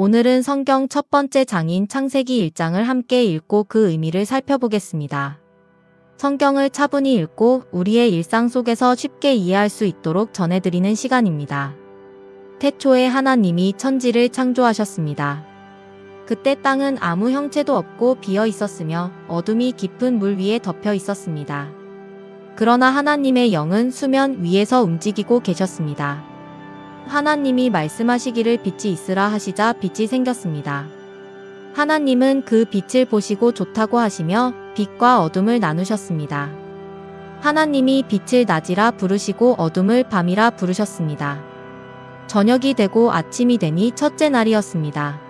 오늘은 성경 첫 번째 장인 창세기 1장을 함께 읽고 그 의미를 살펴보겠습니다. 성경을 차분히 읽고 우리의 일상 속에서 쉽게 이해할 수 있도록 전해드리는 시간입니다. 태초에 하나님이 천지를 창조하셨습니다. 그때 땅은 아무 형체도 없고 비어 있었으며 어둠이 깊은 물 위에 덮여 있었습니다. 그러나 하나님의 영은 수면 위에서 움직이고 계셨습니다. 하나님이 말씀하시기를 빛이 있으라 하시자 빛이 생겼습니다. 하나님은 그 빛을 보시고 좋다고 하시며 빛과 어둠을 나누셨습니다. 하나님이 빛을 낮이라 부르시고 어둠을 밤이라 부르셨습니다. 저녁이 되고 아침이 되니 첫째 날이었습니다.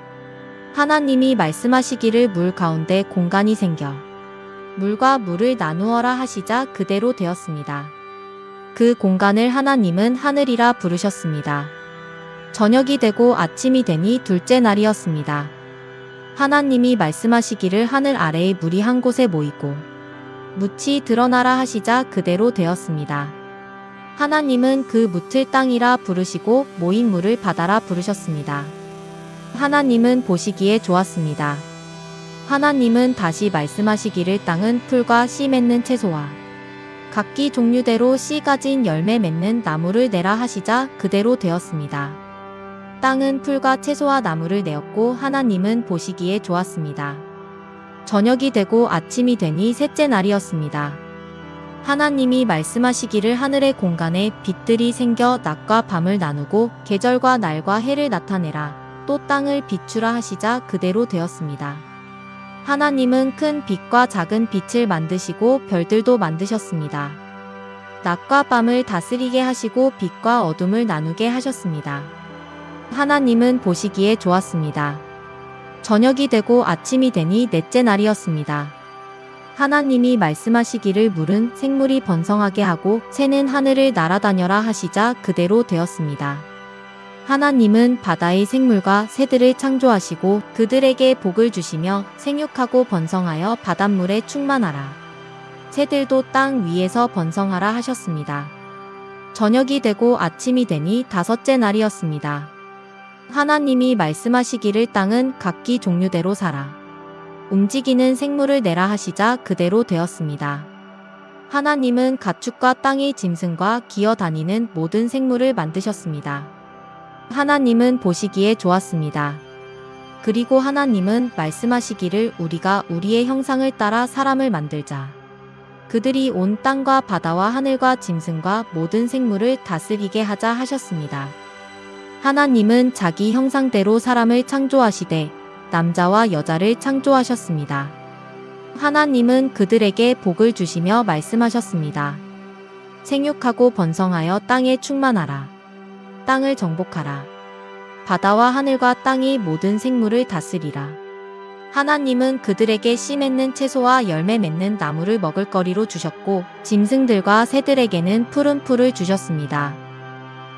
하나님이 말씀하시기를 물 가운데 공간이 생겨 물과 물을 나누어라 하시자 그대로 되었습니다. 그 공간을 하나님은 하늘이라 부르셨습니다. 저녁이 되고 아침이 되니 둘째 날이었습니다. 하나님이 말씀하시기를 하늘 아래의 물이 한 곳에 모이고 묻이 드러나라 하시자 그대로 되었습니다. 하나님은 그 묻을 땅이라 부르시고 모인 물을 바다라 부르셨습니다. 하나님은 보시기에 좋았습니다. 하나님은 다시 말씀하시기를 땅은 풀과 씨 맺는 채소와 각기 종류대로 씨 가진 열매 맺는 나무를 내라 하시자 그대로 되었습니다. 땅은 풀과 채소와 나무를 내었고 하나님은 보시기에 좋았습니다. 저녁이 되고 아침이 되니 셋째 날이었습니다. 하나님이 말씀하시기를 하늘의 공간에 빛들이 생겨 낮과 밤을 나누고 계절과 날과 해를 나타내라. 또 땅을 비추라 하시자 그대로 되었습니다. 하나님은 큰 빛과 작은 빛을 만드시고 별들도 만드셨습니다. 낮과 밤을 다스리게 하시고 빛과 어둠을 나누게 하셨습니다. 하나님은 보시기에 좋았습니다. 저녁이 되고 아침이 되니 넷째 날이었습니다. 하나님이 말씀하시기를 물은 생물이 번성하게 하고 새는 하늘을 날아다녀라 하시자 그대로 되었습니다. 하나님은 바다의 생물과 새들을 창조하시고 그들에게 복을 주시며 생육하고 번성하여 바닷물에 충만하라. 새들도 땅 위에서 번성하라 하셨습니다. 저녁이 되고 아침이 되니 다섯째 날이었습니다. 하나님이 말씀하시기를 땅은 각기 종류대로 살아. 움직이는 생물을 내라 하시자 그대로 되었습니다. 하나님은 가축과 땅의 짐승과 기어 다니는 모든 생물을 만드셨습니다. 하나님은 보시기에 좋았습니다. 그리고 하나님은 말씀하시기를 우리가 우리의 형상을 따라 사람을 만들자. 그들이 온 땅과 바다와 하늘과 짐승과 모든 생물을 다스리게 하자 하셨습니다. 하나님은 자기 형상대로 사람을 창조하시되 남자와 여자를 창조하셨습니다. 하나님은 그들에게 복을 주시며 말씀하셨습니다. 생육하고 번성하여 땅에 충만하라. 땅을 정복하라. 바다와 하늘과 땅이 모든 생물을 다스리라. 하나님은 그들에게 씨 맺는 채소와 열매 맺는 나무를 먹을 거리로 주셨고 짐승들과 새들에게는 푸른 풀을 주셨습니다.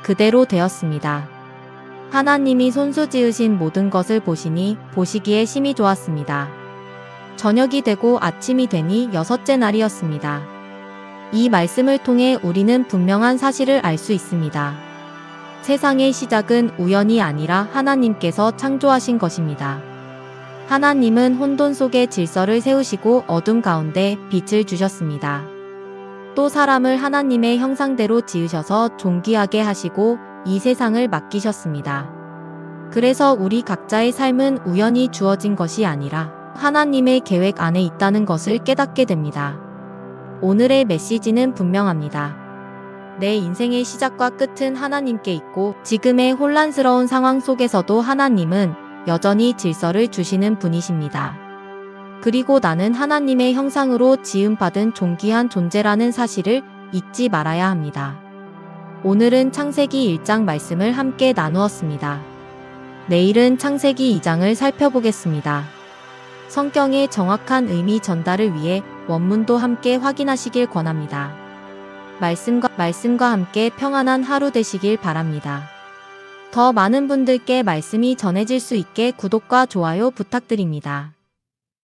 그대로 되었습니다. 하나님이 손수 지으신 모든 것을 보시니 보시기에 심히 좋았습니다. 저녁이 되고 아침이 되니 여섯째 날이었습니다. 이 말씀을 통해 우리는 분명한 사실을 알 수 있습니다. 세상의 시작은 우연이 아니라 하나님께서 창조하신 것입니다. 하나님은 혼돈 속에 질서를 세우시고 어둠 가운데 빛을 주셨습니다. 또 사람을 하나님의 형상대로 지으셔서 존귀하게 하시고 이 세상을 맡기셨습니다. 그래서 우리 각자의 삶은 우연히 주어진 것이 아니라 하나님의 계획 안에 있다는 것을 깨닫게 됩니다. 오늘의 메시지는 분명합니다. 내 인생의 시작과 끝은 하나님께 있고 지금의 혼란스러운 상황 속에서도 하나님은 여전히 질서를 주시는 분이십니다. 그리고 나는 하나님의 형상으로 지음받은 존귀한 존재라는 사실을 잊지 말아야 합니다. 오늘은 창세기 1장 말씀을 함께 나누었습니다. 내일은 창세기 2장을 살펴보겠습니다. 성경의 정확한 의미 전달을 위해 원문도 함께 확인하시길 권합니다. 말씀과, 말씀과 함께 평안한 하루 되시길 바랍니다. 더 많은 분들께 말씀이 전해질 수 있게 구독과 좋아요 부탁드립니다.